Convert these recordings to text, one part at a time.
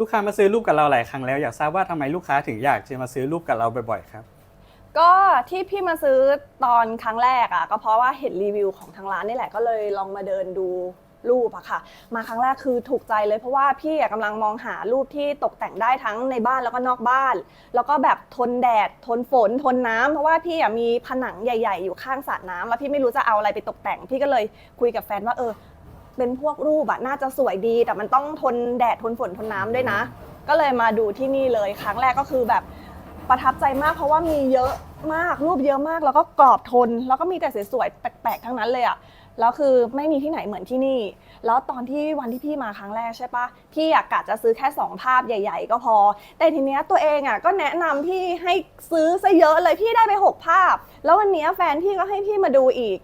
ลูกค้ามาซื้อรูปกับเราหลายครั้งแล้วอยากทราบว่าทำไมลูกค้าถึงอยากจะมาซื้อรูปกับเราบ่อยๆครับก็ที่พี่มาซื้อตอนครั้งแรกอะก็เพราะว่าเห็นรีวิวของทางร้านนี่แหละก็เลยลองมาเดินดูรูปอะค่ะ มาครั้งแรกคือถูกใจเลยเพราะว่าพี่อะกำลังมองหารูปที่ตกแต่งได้ทั้งในบ้านแล้วก็นอกบ้าน แล้วก็แบบทนแดด ทนฝนทนน้ำเพราะว่าพี่อะมีผนังใหญ่ ๆ อยู่ข้างสระน้ำแล้วพี่ไม่รู้จะเอาอะไรไปตกแต่ง พี่ก็เลยคุยกับแฟนว่าเออ เป็นพวกรูปอะน่าจะสวยดี แต่มันต้องทนแดดทนฝนทนน้ำด้วยนะ ก็เลยมาดูที่นี่เลยครั้งแรกก็คือแบบประทับใจมากเพราะว่ามีเยอะมากรูปเยอะมากแล้วก็กรอบทน แล้วก็มีแต่สวยๆแปลกๆทั้งนั้นเลยอะแล้วคือไม่มีที่ไหนเหมือนที่นี่ แล้วตอนที่วันที่พี่มาครั้งแรกใช่ปะพี่อยากกะจะซื้อแค่สองภาพใหญ่ ๆ ก็พอ แต่ทีเนี้ยตัวเองอะก็แนะนำพี่ให้ซื้อซะเยอะเลยพี่ได้ไปหกภาพ แล้ววันเนี้ยแฟนพี่ก็ให้พี่มาดูอีก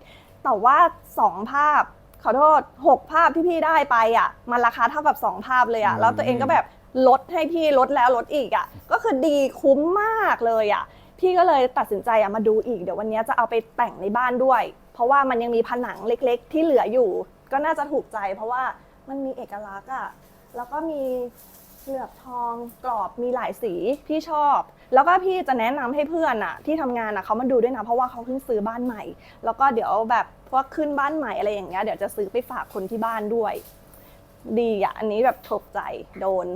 แต่ว่าสองภาพ ขอโทษ 6 ภาพที่พี่ได้ไปอะ มันราคาเท่ากับ 2 ภาพเลยอะอืมแล้วตัวเองก็แบบลดให้พี่ลดแล้วลดอีกอะ ก็คือดีคุ้มมากเลยอะ พี่ก็เลยตัดสินใจอะมาดูอีก เดี๋ยววันนี้จะเอาไปแต่งในบ้านด้วย เพราะว่ามันยังมีผนังเล็กๆ ที่เหลืออยู่ ก็น่าจะถูกใจ เพราะว่ามันมีเอกลักษณ์อะ แล้วก็มี เหลือบทองกรอบมีหลายสีพี่ชอบ แล้วก็พี่จะแนะนำให้เพื่อนอะที่ทำงานอะเขามาดูด้วยนะเพราะว่าเขาเพิ่งซื้อบ้านใหม่ แล้วก็เดี๋ยวแบบพวกขึ้นบ้านใหม่อะไรอย่างเงี้ยเดี๋ยวจะซื้อไปฝากคนที่บ้านด้วย ดีอะอันนี้แบบถูกใจโดน